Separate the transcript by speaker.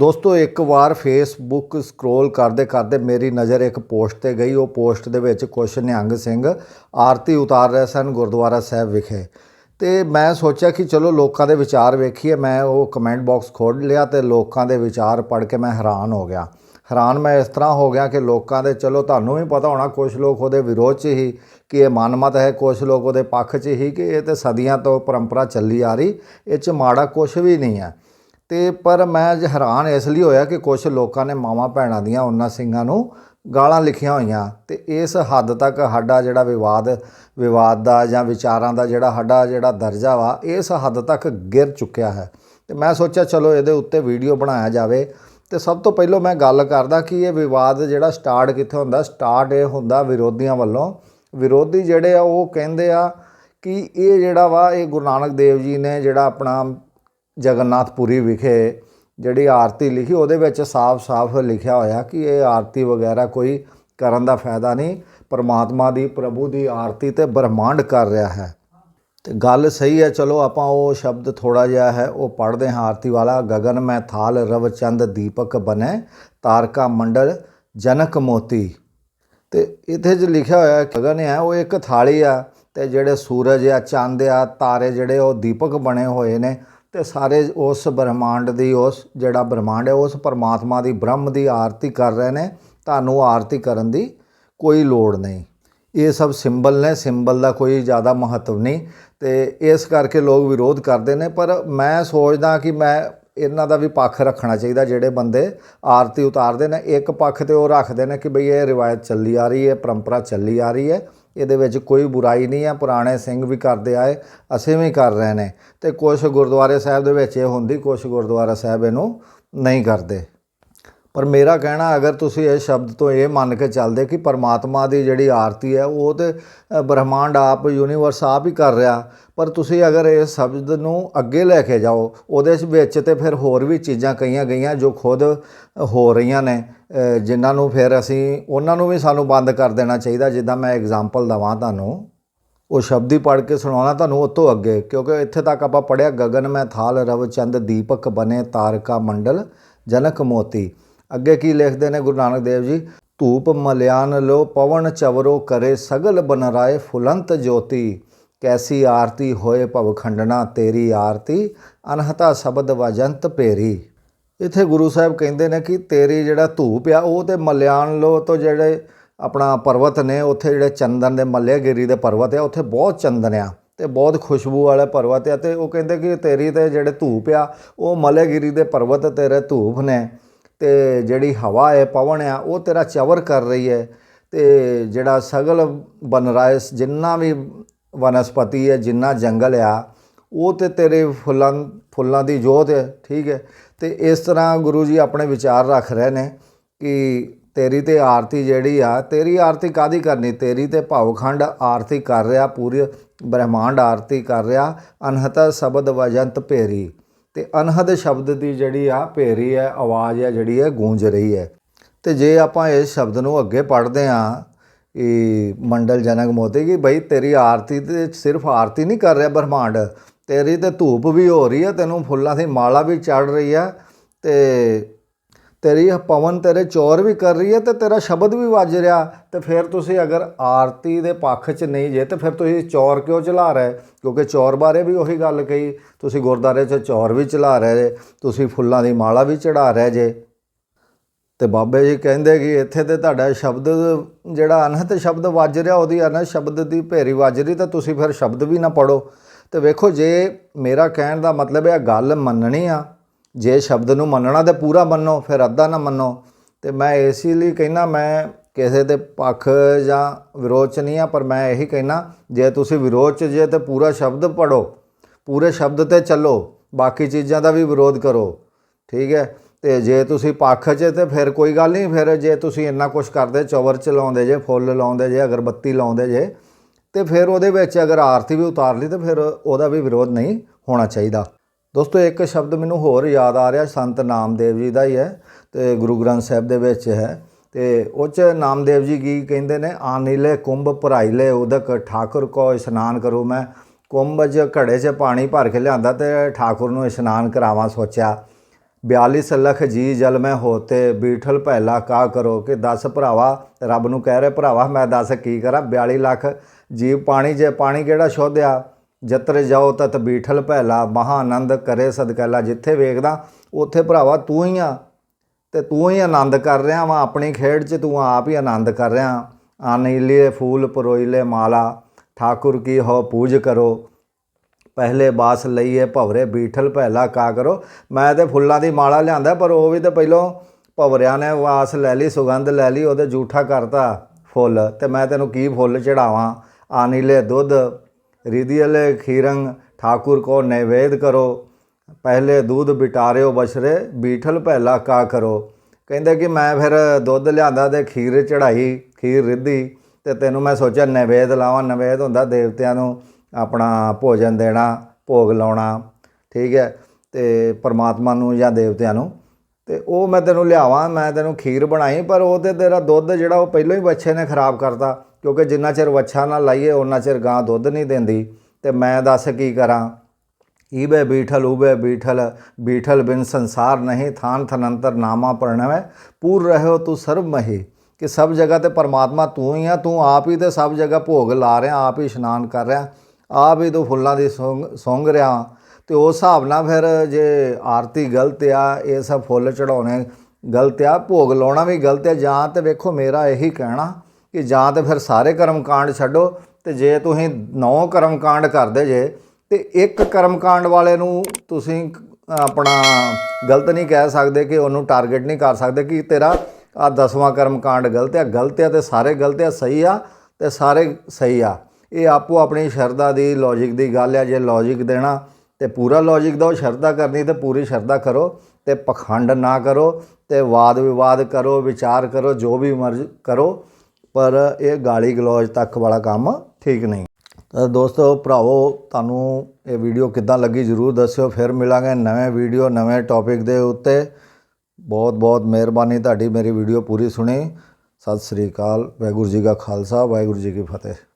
Speaker 1: ਦੋਸਤੋ, ਇੱਕ ਵਾਰ Facebook scroll ਕਰਦੇ ਕਰਦੇ ਮੇਰੀ ਨਜ਼ਰ ਇੱਕ ਪੋਸਟ ਤੇ ਗਈ। ਉਹ ਪੋਸਟ ਦੇ ਵਿੱਚ ਕੁਛ ਨਿਹੰਗ ਸਿੰਘ ਆਰਤੀ ਉਤਾਰ ਰਹੇ ਸਨ ਗੁਰਦੁਆਰਾ ਸਾਹਿਬ ਵਿਖੇ। ਤੇ ਮੈਂ ਸੋਚਿਆ ਕਿ ਚਲੋ ਲੋਕਾਂ ਦੇ ਵਿਚਾਰ ਵੇਖੀਏ। ਮੈਂ ਉਹ ਕਮੈਂਟ ਬਾਕਸ ਖੋਲ੍ਹ ਲਿਆ ਤੇ ਲੋਕਾਂ ਦੇ ਵਿਚਾਰ ਪੜ੍ਹ ਕੇ ਮੈਂ ਹੈਰਾਨ ਹੋ ਗਿਆ। ਹੈਰਾਨ ਮੈਂ ਇਸ ਤਰ੍ਹਾਂ ਹੋ ਗਿਆ ਕਿ ਲੋਕਾਂ ਦੇ ਚਲੋ ਤੁਹਾਨੂੰ ਵੀ ਪਤਾ ਹੋਣਾ ਕੁਝ ਲੋਕ ਉਹਦੇ ਵਿਰੋਧ 'ਚ ਹੀ ਕਿ ਇਹ ਮਨਮਤ ਹੈ ਕੁਝ ਲੋਕ ਉਹਦੇ ਪੱਖ 'ਚ ਹੀ ਕਿ ਇਹ ਤੇ ਸਦੀਆਂ ਤੋਂ ਪਰੰਪਰਾ ਚੱਲੀ ਆ ਰਹੀ, ਇਹ 'ਚ ਮਾੜਾ ਕੁਝ ਵੀ ਨਹੀਂ ਹੈ। ਤੇ ਪਰ ਮੈਂ ਅੱਜ ਹੈਰਾਨ ਇਸ ਲਈ ਹੋਇਆ ਕਿ ਕੁਝ ਲੋਕਾਂ ਨੇ ਮਾਵਾਂ ਭੈਣਾਂ ਦੀਆਂ ਉਹਨਾਂ ਸਿੰਘਾਂ ਨੂੰ ਗਾਲਾਂ ਲਿਖੀਆਂ ਹੋਈਆਂ ਤੇ ਇਸ ਹੱਦ ਤੱਕ ਸਾਡਾ ਜਿਹੜਾ ਵਿਵਾਦ ਵਿਵਾਦ ਦਾ ਜਾਂ ਵਿਚਾਰਾਂ ਦਾ ਜਿਹੜਾ ਸਾਡਾ ਜਿਹੜਾ ਦਰਜਾ ਵਾ, ਇਸ ਹੱਦ ਤੱਕ ਗਿਰ ਚੁੱਕਿਆ ਹੈ। ਤੇ ਮੈਂ ਸੋਚਿਆ ਚਲੋ ਇਹਦੇ ਉੱਤੇ ਵੀਡੀਓ ਬਣਾਇਆ ਜਾਵੇ। ਤੇ ਸਭ ਤੋਂ ਪਹਿਲਾਂ ਮੈਂ ਗੱਲ ਕਰਦਾ ਕਿ ਇਹ ਵਿਵਾਦ ਜਿਹੜਾ ਸਟਾਰਟ ਕਿੱਥੇ ਹੁੰਦਾ, ਸਟਾਰਟ ਇਹ ਹੁੰਦਾ ਵਿਰੋਧੀਆਂ ਵੱਲੋਂ। ਵਿਰੋਧੀ ਜਿਹੜੇ ਆ ਉਹ ਕਹਿੰਦੇ ਆ ਕਿ ਇਹ ਜਿਹੜਾ ਵਾ, ਇਹ ਗੁਰੂ ਨਾਨਕ ਦੇਵ ਜੀ ਨੇ ਜਿਹੜਾ ਆਪਣਾ ਜਗਨਨਾਥਪੁਰੀ ਵਿਖੇ ਜਿਹੜੀ ਆਰਤੀ ਲਿਖੀ, ਉਹਦੇ ਵਿੱਚ ਸਾਫ਼-ਸਾਫ਼ ਲਿਖਿਆ ਹੋਇਆ ਕਿ ਇਹ ਆਰਤੀ ਵਗੈਰਾ ਕੋਈ ਕਰਨ ਦਾ ਫਾਇਦਾ ਨਹੀਂ। ਪਰਮਾਤਮਾ ਦੀ, ਪ੍ਰਭੂ ਦੀ ਆਰਤੀ ਤੇ ਬ੍ਰਹਮੰਡ ਕਰ ਰਿਹਾ ਹੈ। ਤੇ ਗੱਲ ਸਹੀ ਹੈ, ਚਲੋ ਆਪਾਂ ਉਹ ਸ਼ਬਦ ਥੋੜਾ ਜਿਹਾ ਹੈ, ਉਹ ਪੜ੍ਹਦੇ ਹਾਂ ਆਰਤੀ ਵਾਲਾ। ਗਗਨ ਮੈਂ ਥਾਲ ਰਵ ਚੰਦ ਦੀਪਕ ਬਨੇ, ਤਾਰਕਾ ਮੰਡਲ ਜਨਕ ਮੋਤੀ। ਤੇ ਇਥੇ ਜ ਲਿਖਿਆ ਹੋਇਆ ਗਗਨ ਹੈ, ਉਹ ਇੱਕ ਥਾਲੀ ਆ ਤੇ ਜਿਹੜੇ ਸੂਰਜ ਆ, ਚੰਦ ਆ, ਤਾਰੇ ਜਿਹੜੇ ਉਹ ਦੀਪਕ ਬਣੇ ਹੋਏ ਨੇ ਤੇ ਸਾਰੇ ਉਸ ਬ੍ਰਹਮਾਂਡ ਦੀ ਉਸ ਜਿਹੜਾ ਬ੍ਰਹਮਾਂਡ ਹੈ, ਉਸ ਪਰਮਾਤਮਾ ਦੀ, ਬ੍ਰਹਮ ਦੀ ਆਰਤੀ ਕਰ ਰਹੇ ਨੇ, ਤੁਹਾਨੂੰ ਆਰਤੀ ਕਰਨ ਦੀ ਕੋਈ ਲੋੜ ਨਹੀਂ। ਇਹ ਸਭ ਸਿੰਬਲ ਨੇ, ਸਿੰਬਲ ਦਾ ਕੋਈ ਜ਼ਿਆਦਾ ਮਹੱਤਵ ਨਹੀਂ ਤੇ ਇਸ ਕਰਕੇ ਲੋਕ ਵਿਰੋਧ ਕਰਦੇ ਨੇ, ਪਰ ਮੈਂ ਸੋਚਦਾ ਕਿ ਮੈਂ ਇਹਨਾਂ ਦਾ ਵੀ ਪੱਖ ਰੱਖਣਾ ਚਾਹੀਦਾ, ਜਿਹੜੇ ਬੰਦੇ ਆਰਤੀ ਉਤਾਰਦੇ ਨੇ, ਇੱਕ ਪੱਖ ਤੇ ਉਹ ਰੱਖਦੇ ਨੇ ਕਿ ਬਈ ਇਹ ਰਿਵਾਇਤ ਚੱਲੀ ਆ ਰਹੀ ਹੈ, ਪਰੰਪਰਾ ਚੱਲੀ ਆ ਰਹੀ ਹੈ, ਇਹਦੇ ਵਿੱਚ ਕੋਈ ਬੁਰਾਈ ਨਹੀਂ ਹੈ, ਪੁਰਾਣੇ ਸਿੰਘ ਵੀ ਕਰਦੇ ਆਏ, ਅਸੀਂ ਵੀ ਕਰ ਰਹੇ ਨੇ ਤੇ ਕੁਝ ਗੁਰਦੁਆਰੇ ਸਾਹਿਬ ਦੇ ਵਿੱਚ ਇਹ ਹੁੰਦੀ ਕੁਝ ਗੁਰਦੁਆਰਾ ਸਾਹਿਬ ਇਹਨੂੰ ਨਹੀਂ ਕਰਦੇ। ਪਰ ਮੇਰਾ ਕਹਿਣਾ ਅਗਰ ਤੁਸੀਂ ਇਹ ਸ਼ਬਦ ਤੋਂ ਇਹ ਮੰਨ ਕੇ ਚੱਲਦੇ ਕਿ ਪਰਮਾਤਮਾ ਦੀ ਜਿਹੜੀ ਆਰਤੀ ਹੈ ਉਹ ਤੇ ਅ, ਬ੍ਰਹਮੰਡ ਆਪ ਯੂਨੀਵਰਸ ਆਪ ਹੀ ਕਰ ਰਿਹਾ ਪਰ ਤੁਸੀਂ ਅਗਰ ਇਸ ਸ਼ਬਦ ਨੂੰ ਅੱਗੇ ਲੈ ਕੇ ਜਾਓ ਉਹਦੇ ਵਿੱਚ ਤੇ ਫਿਰ ਹੋਰ ਵੀ ਚੀਜ਼ਾਂ ਕਈਆਂ ਗਈਆਂ ਜੋ ਖੁਦ ਹੋ ਰਹੀਆਂ ਨੇ ਅ, ਜਿਨ੍ਹਾਂ ਨੂੰ ਫਿਰ ਅਸੀਂ ਉਹਨਾਂ ਨੂੰ ਵੀ ਸਾਨੂੰ ਬੰਦ ਕਰ ਦੇਣਾ ਚਾਹੀਦਾ ਜਿੱਦਾਂ ਮੈਂ ਐਗਜ਼ਾਮਪਲ ਦਵਾਂ ਤੁਹਾਨੂੰ। ਉਹ ਸ਼ਬਦ ਹੀ ਪੜ੍ਹ ਕੇ ਸੁਣਾਉਣਾ ਤੁਹਾਨੂੰ ਉਹ ਤੋਂ ਅੱਗੇ ਕਿਉਂਕਿ ਇੱਥੇ ਤੱਕ ਆਪਾਂ ਪੜਿਆ ਗਗਨ ਮੈਂ ਥਾਲ ਰਵ ਚੰਦ ਦੀਪਕ ਬਨੇ ਤਾਰਕਾ ਮੰਡਲ ਜਨਕ ਮੋਤੀ। ਅੱਗੇ ਕੀ ਲਿਖਦੇ ਨੇ ਗੁਰੂ ਨਾਨਕ ਦੇਵ ਜੀ? ਧੂਪ ਮਲਿਆਨ ਲੋ ਪਵਨ ਚਵਰੋ ਕਰੇ ਸਗਲ ਬਨ ਰਾਏ ਫੁਲੰਤ ਜੋਤੀ। ਕੈਸੀ ਆਰਤੀ ਹੋਏ ਭਵ ਖੰਡਣਾ ਤੇਰੀ ਆਰਤੀ ਅਨਹਤਾ ਸ਼ਬਦ ਵਜੰਤ ਪੇਰੀ ਇੱਥੇ ਗੁਰੂ ਸਾਹਿਬ ਕਹਿੰਦੇ ਨੇ ਕਿ ਤੇਰੀ ਜਿਹੜਾ ਧੂਪ ਆ, ਉਹ ਤੇ ਮਲਿਆਨ ਲੋ ਤੋਂ ਜਿਹੜੇ ਆਪਣਾ ਪਰਵਤ ਨੇ, ਉੱਥੇ ਜਿਹੜੇ ਚੰਦਨ ਦੇ ਮੱਲਿਆਗਿਰੀ ਦੇ ਪਰਵਤ ਆ, ਉੱਥੇ ਬਹੁਤ ਚੰਦਨ ਆ ਤੇ ਬਹੁਤ ਖੁਸ਼ਬੂ ਵਾਲੇ ਪਰਵਤ ਆ ਤੇ ਉਹ ਕਹਿੰਦੇ ਕਿ ਤੇਰੀ ਤੇ ਜਿਹੜੇ ਧੂਪ ਆ, ਉਹ ਮੱਲਿਆਗਿਰੀ ਦੇ ਪਰਵਤ ਤੇਰੇ ਧੂਪ ਨੇ। ਤੇ ਜਿਹੜੀ ਹਵਾ ਹੈ, ਪਵਨ ਆ, ਉਹ ਤੇਰਾ ਚਵਰ ਕਰ ਰਹੀ ਹੈ। ਤੇ ਜਿਹੜਾ ਸਗਲ ਬਨਰਾਇਸ, ਜਿੰਨਾ ਵੀ ਵਨਸਪਤੀ ਹੈ, ਜਿੰਨਾ ਜੰਗਲ ਆ, ਉਹ ਤੇ ਤੇਰੇ ਫੁੱਲਾਂ ਫੁੱਲਾਂ ਦੀ ਜੋਤ ਹੈ, ਠੀਕ ਹੈ। ਤੇ ਇਸ ਤਰ੍ਹਾਂ ਗੁਰੂ ਜੀ ਆਪਣੇ ਵਿਚਾਰ ਰੱਖ ਰਹੇ ਨੇ ਕਿ ਤੇਰੀ ਤੇ ਆਰਤੀ ਜਿਹੜੀ ਆ, ਤੇਰੀ ਆਰਤੀ ਕਾਦੀ ਕਰਨੀ? ਤੇਰੀ ਤੇ ਭਵਖੰਡ ਆਰਤੀ ਕਰ ਰਿਹਾ, ਪੂਰੀ ਬ੍ਰਹਮਾਂਡ ਆਰਤੀ ਕਰ ਰਿਹਾ, ਅਨਹਤ ਸ਼ਬਦ ਵਜੰਤ ਭੇਰੀ। ਤੇ ਅਨਹਦ ਸ਼ਬਦ ਦੀ ਜਿਹੜੀ ਆ ਭੇਰੀ ਹੈ, ਆਵਾਜ਼ ਹੈ, ਜਿਹੜੀ ਹੈ, ਗੂੰਜ ਰਹੀ ਹੈ। ਤੇ ਜੇ ਆਪਾਂ ਇਸ ਸ਼ਬਦ ਨੂੰ ਅੱਗੇ ਪੜ੍ਹਦੇ ਆ ਇਹ ਮੰਡਲ ਜਨਕ ਮੋਤੀ ਕਿ, ਬਈ, ਤੇਰੀ ਆਰਤੀ ਤੇ ਸਿਰਫ ਆਰਤੀ ਨਹੀਂ ਕਰ ਰਿਹਾ ਬ੍ਰਹਮਾਂਡ, ਤੇਰੀ ਤੇ ਧੂਪ ਵੀ ਹੋ ਰਹੀ ਹੈ, ਤੈਨੂੰ ਫੁੱਲਾਂ ਦੀ ਮਾਲਾ ਵੀ ਚੜ ਰਹੀ ਹੈ, ਤੇ ਤੇਰੀ ਪਵਨ ਤੇਰੇ ਚੌਰ ਵੀ ਕਰ ਰਹੀ ਹੈ ਤੇ ਤੇਰਾ ਸ਼ਬਦ ਵੀ ਵੱਜ ਰਿਹਾ। ਤੇ ਫਿਰ ਤੁਸੀਂ ਅਗਰ ਆਰਤੀ ਦੇ ਪੱਖ 'ਚ ਨਹੀਂ ਜੇ, ਤੇ ਫਿਰ ਤੁਸੀਂ ਚੌਰ ਕਿਉਂ ਚਲਾ ਰਹੇ? ਕਿਉਂਕਿ ਚੌਰ ਬਾਰੇ ਵੀ ਉਹੀ ਗੱਲ ਕਹੀ, ਤੁਸੀਂ ਗੁਰਦਾਰੇ 'ਚ ਚੌਰ ਵੀ ਚਲਾ ਰਹੇ ਜੇ, ਤੁਸੀਂ ਫੁੱਲਾਂ ਦੀ ਮਾਲਾ ਵੀ ਚੜਾ ਰਹੇ ਜੇ। ਤੇ ਬਾਬੇ ਜੀ ਕਹਿੰਦੇ ਕਿ ਇੱਥੇ ਤੇ ਤੁਹਾਡਾ ਸ਼ਬਦ ਜਿਹੜਾ ਅਨਹਤ ਸ਼ਬਦ ਵੱਜ ਰਿਹਾ, ਉਹਦੀ ਅਨਹਤ ਸ਼ਬਦ ਦੀ ਭੇਰੀ ਵੱਜ ਰਹੀ, ਤਾਂ ਤੁਸੀਂ ਫਿਰ ਸ਼ਬਦ ਵੀ ਨਾ ਪੜੋ। ਤੇ ਵੇਖੋ, ਜੇ ਮੇਰਾ ਕਹਿਣ ਦਾ ਮਤਲਬ ਹੈ ਗੱਲ ਮੰਨਣੀ ਆ ਜੇ ਸ਼ਬਦ ਨੂੰ ਮੰਨਣਾ ਤੇ ਪੂਰਾ ਮੰਨੋ, ਫਿਰ ਅੱਧਾ ਨਾ ਮੰਨੋ। ਤੇ ਮੈਂ ਇਸੇ ਲਈ ਕਹਿਣਾ ਮੈਂ ਕਿਸੇ ਦੇ ਪੱਖ ਜਾਂ ਵਿਰੋਧ ਚ ਨਹੀਂ ਆ, ਪਰ ਮੈਂ ਇਹੀ ਕਹਿਣਾ ਜੇ ਤੁਸੀਂ ਵਿਰੋਧ ਚ ਜੇ ਤੇ ਪੂਰਾ ਸ਼ਬਦ ਪੜੋ ਪੂਰੇ ਸ਼ਬਦ ਤੇ ਚੱਲੋ, ਬਾਕੀ ਚੀਜ਼ਾਂ ਦਾ ਵੀ ਵਿਰੋਧ ਕਰੋ, ਠੀਕ ਹੈ? ਤੇ ਜੇ ਤੁਸੀਂ ਪੱਖ 'ਚ ਤੇ ਫਿਰ ਕੋਈ ਗੱਲ ਨਹੀਂ, ਫਿਰ ਜੇ ਤੁਸੀਂ ਇੰਨਾ ਕੁਝ ਕਰਦੇ, ਚਵਰ 'ਚ ਲਾਉਂਦੇ ਜੇ, ਫੁੱਲ ਲਾਉਂਦੇ ਜੇ, ਅਗਰਬੱਤੀ ਲਾਉਂਦੇ ਜੇ, ਤੇ ਫਿਰ ਉਹਦੇ ਵਿੱਚ ਅਗਰ ਆਰਤੀ ਵੀ ਉਤਾਰ ਲਈ, ਤੇ ਫਿਰ ਉਹਦਾ ਵੀ ਵਿਰੋਧ ਨਹੀਂ ਹੋਣਾ ਚਾਹੀਦਾ। ਦੋਸਤੋ, ਇੱਕ ਸ਼ਬਦ ਮੈਨੂੰ ਹੋਰ ਯਾਦ ਆ ਰਿਹਾ, ਸੰਤ ਨਾਮਦੇਵ ਜੀ ਦਾ ਹੀ ਹੈ ਤੇ ਗੁਰੂ ਗ੍ਰੰਥ ਸਾਹਿਬ ਦੇ ਵਿੱਚ ਹੈ ਤੇ ਉਹ 'ਚ ਨਾਮਦੇਵ ਜੀ ਕੀ ਕਹਿੰਦੇ ਨੇ, ਆਨੀਲੇ ਕੁੰਭ ਭਰਾਈਲੇ ਉਦਕ, ਠਾਕੁਰ ਕੋ ਇਸ਼ਨਾਨ ਕਰੋ ਮੈਂ। ਕੁੰਭ 'ਚ ਘੜੇ 'ਚ ਪਾਣੀ ਭਰ ਕੇ ਲਿਆਂਦਾ ਤੇ ਠਾਕੁਰ ਨੂੰ ਇਸ਼ਨਾਨ ਕਰਾਵਾਂ ਸੋਚਿਆ। 42 ਲੱਖ ਜੀ ਜਲ ਮੈਂ ਹੋਤੇ, ਬੀਠਲ ਪਹਿਲਾ ਕਾ ਕਰੋ? ਕਿ 10 ਭਰਾਵਾ, ਰੱਬ ਨੂੰ ਕਹਿ ਰਿਹਾ, ਭਰਾਵਾ, ਮੈਂ ਦੱਸ ਕੀ ਕਰਾਂ? 42 ਲੱਖ ਜੀਵ ਪਾਣੀ ਜੇ ਪਾਣੀ ਕਿਹੜਾ ਸ਼ੁੱਧ ਆ ਜਤਰ ਜਾਓ ਤਤ ਬੀਠਲ ਭੈਲਾ, ਮਹਾ ਆਨੰਦ ਕਰੇ ਸਦਕੈਲਾ, ਜਿੱਥੇ ਵੇਖਦਾ ਉੱਥੇ ਭਰਾਵਾ ਤੂੰ ਹੀ ਆ। ਤੇ ਤੂੰ ਹੀ ਆਨੰਦ ਕਰ ਰਿਹਾ ਵਾ, ਆਪਣੀ ਖੇਡ 'ਚ ਤੂੰ ਆਪ ਹੀ ਆਨੰਦ ਕਰ ਰਿਹਾ। ਆਨੀਲੇ ਫੂਲ ਪਰੋਈਲੇ ਮਾਲਾ, ਠਾਕੁਰ ਕੀ ਹੋ ਪੂਜ ਕਰੋ। ਪਹਿਲੇ ਬਾਸ ਲਈਏ ਭਵਰੇ, ਬੀਠਲ ਪਹਿਲਾ ਕਾ ਕਰੋ। ਮੈਂ ਤੇ ਫੁੱਲਾਂ ਦੀ ਮਾਲਾ ਲਿਆਂਦਾ, ਪਰ ਉਹ ਵੀ ਤੇ ਪਹਿਲੋਂ ਭਵਰਿਆਂ ਨੇ ਵਾਸ ਲੈ ਲਈ, ਸੁਗੰਧ ਲੈ ਲਈ, ਉਹਦੇ ਝੂਠਾ ਕਰਤਾ ਫੁੱਲ। ਤੇ ਮੈਂ ਤੈਨੂੰ ਕੀ ਫੁੱਲ ਚੜਾਵਾਂ? ਆਨੀਲੇ ਦੁੱਧ ਰਿਦੀਲੇ ਖੀਰੰਗ ਠਾਕੁਰ ਕੋ ਨੈਵੇਦ ਕਰੋ। ਪਹਿਲੇ ਦੁੱਧ ਬਿਟਾਰਿਓ ਬਸ਼ਰੇ ਬੀਠਲ ਪਹਿਲਾ ਕਾ ਕਰੋ। ਕਹਿੰਦੇ ਕਿ ਮੈਂ ਫਿਰ ਦੁੱਧ ਲਿਆਂਦਾ ਤੇ ਖੀਰ ਚੜਾਈ, ਖੀਰ ਰਿੱਧੀ ਤੇ ਤੈਨੂੰ ਮੈਂ ਸੋਚਿਆ ਨਵੇਦ ਲਾਵਾਂ, ਨੈਵੇਦ ਹੁੰਦਾ ਦੇਵਤਿਆਂ ਨੂੰ ਆਪਣਾ ਭੋਜਨ ਦੇਣਾ, ਭੋਗ ਲਾਉਣਾ, ਠੀਕ ਹੈ, ਤੇ ਪਰਮਾਤਮਾ ਨੂੰ ਜਾਂ ਦੇਵਤਿਆਂ ਨੂੰ। ਤੇ ਉਹ ਮੈਂ ਤੈਨੂੰ ਲਿਆਵਾਂ, ਮੈਂ ਤੈਨੂੰ ਖੀਰ ਬਣਾਈ, ਪਰ ਉਹ ਤੇ ਤੇਰਾ ਦੁੱਧ ਜਿਹੜਾ ਉਹ ਪਹਿਲਾਂ ਹੀ ਬੱਚੇ ਨੇ ਖਰਾਬ ਕਰਤਾ। ਕਿਉਂਕਿ ਜਿੰਨਾ ਚਿਰ ਵੱਛਾ ਨਾ ਲਾਈਏ ਉਹਨਾਂ ਚਿਰ ਗਾਂ ਦੁੱਧ ਨਹੀਂ ਦਿੰਦੀ। ਤੇ ਮੈਂ ਦੱਸ ਕੀ ਕਰਾਂ? ਈਬੇ ਬੀਠਲ ਉਬੇ ਬੀਠਲ ਬੀਠਲ ਬਿਨ ਸੰਸਾਰ ਨਹੀਂ, ਥਾਨ ਥਨੰਤਰ ਨਾਮਾ ਪਰਣਵੈ। ਪੂਰ ਰਹਿਓ ਤੂੰ ਸਰਬ ਮਹੀ, ਕਿ ਸਭ ਜਗ੍ਹਾ ਤੇ ਪਰਮਾਤਮਾ ਤੂੰ ਹੀ ਆ। ਤੂੰ ਆਪ ਹੀ ਤੇ ਸਭ ਜਗ੍ਹਾ ਭੋਗ ਲਾ ਰਿਹਾ, ਆਪ ਹੀ ਇਸ਼ਨਾਨ ਕਰ ਰਿਹਾ। ਆਪ ਹੀ ਤੂੰ ਫੁੱਲਾਂ ਦੀ ਸੁੰਘ ਸੁੰਘ ਰਿਹਾ। ਤੇ ਉਸ ਹਿਸਾਬ ਨਾਲ ਫਿਰ ਜੇ ਆਰਤੀ ਗਲਤ ਆ, ਇਹ ਸਭ ਫੁੱਲ ਚੜਾਉਣੇ ਗਲਤ ਆ, ਭੋਗ ਲਾਉਣਾ ਵੀ ਗਲਤ ਆ, ਜਾਂ ਤੇ ਵੇਖੋ ਮੇਰਾ ਇਹੀ ਕਹਿਣਾ। ਕਿ ਜਾਂ ਤੇ ਫਿਰ ਸਾਰੇ ਕਰਮ ਕਾਂਡ ਛੱਡੋ ਤੇ ਜੇ ਤੁਸੀਂ ਨੌ ਕਰਮ ਕਾਂਡ ਕਰਦੇ ਜੇ ਤੇ ਇੱਕ ਕਰਮ ਕਾਂਡ ਵਾਲੇ ਨੂੰ ਤੁਸੀਂ ਆਪਣਾ ਗਲਤ ਨਹੀਂ ਕਹਿ ਸਕਦੇ ਕਿ ਉਹਨੂੰ ਟਾਰਗੇਟ ਨਹੀਂ ਕਰ ਸਕਦੇ ਕਿ ਤੇਰਾ ਆ ਦਸਵਾਂ ਕਰਮ ਕਾਂਡ ਗਲਤ ਆ ਗਲਤ ਆ ਤੇ ਸਾਰੇ ਗਲਤ ਆ, ਸਹੀ ਆ ਤੇ ਸਾਰੇ ਸਹੀ ਆ। ਇਹ ਆਪੋ ਆਪਣੀ ਸ਼ਰਧਾ ਦੀ ਲੌਜੀਕ ਦੀ ਗੱਲ ਆ, ਜੇ ਲੌਜੀਕ ਦੇਣਾ ਤੇ ਪੂਰਾ ਲੌਜੀਕ ਦਿਓ, ਸ਼ਰਧਾ ਕਰਨੀ ਤੇ ਪੂਰੀ ਸ਼ਰਧਾ ਕਰੋ ਤੇ ਪਖੰਡ ਨਾ ਕਰੋ ਤੇ ਵਾਦ ਵਿਵਾਦ ਕਰੋ, ਵਿਚਾਰ ਕਰੋ, ਜੋ ਵੀ ਮਰਜ਼ ਕਰੋ ਪਰ ਇਹ ਗਾਲੀ ਗਲੋਚ ਤੱਕ ਵਾਲਾ ਕੰਮ ਠੀਕ ਨਹੀਂ। ਤਾਂ ਦੋਸਤੋ, ਭਰਾਵੋ, ਤੁਹਾਨੂੰ ਇਹ ਵੀਡੀਓ ਕਿੱਦਾਂ ਲੱਗੀ ਜਰੂਰ ਦੱਸਿਓ। ਫਿਰ ਮਿਲਾਂਗੇ ਨਵੇਂ ਵੀਡੀਓ, ਨਵੇਂ ਟੌਪਿਕ ਦੇ ਉੱਤੇ। ਬਹੁਤ ਬਹੁਤ ਮਿਹਰਬਾਨੀ ਤੁਹਾਡੀ ਮੇਰੀ ਵੀਡੀਓ ਪੂਰੀ ਸੁਣੀ। ਸਤਿ ਸ੍ਰੀ ਅਕਾਲ। ਵਾਹਿਗੁਰੂ ਜੀ ਕਾ ਖਾਲਸਾ, ਵਾਹਿਗੁਰੂ ਜੀ ਕੀ ਫਤਿਹ।